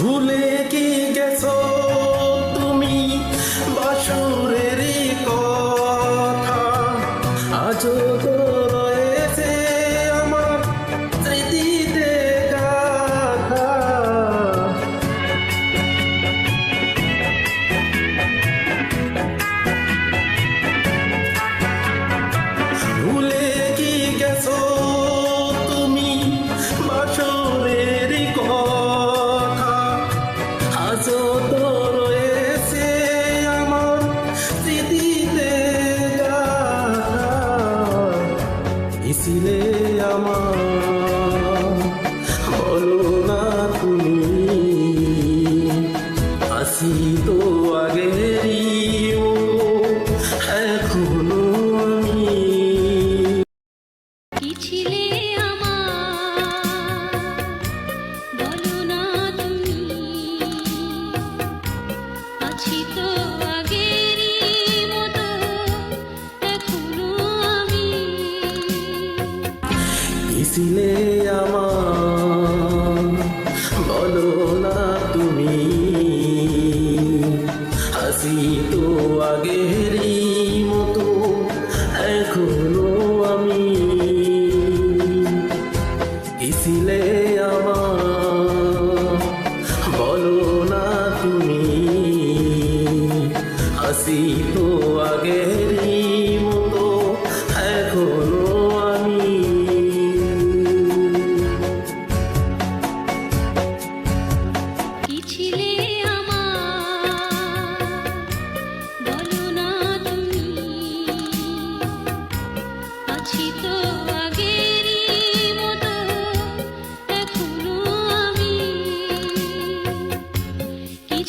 ভুলে ইসিলে আমার বলো না তুমি। আসি তো আগেরই ইসিলে আমার না তুমি, হাসি তো আগেরই মতো, এখনও আমি। ইসিলে আমার বলো না তুমি, হাসি তো আগেরই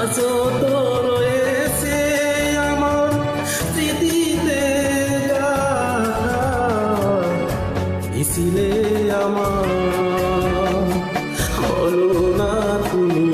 আজও তো রয়েছে আমার স্মৃতিতে ইসিলে আমার বলো না তুমি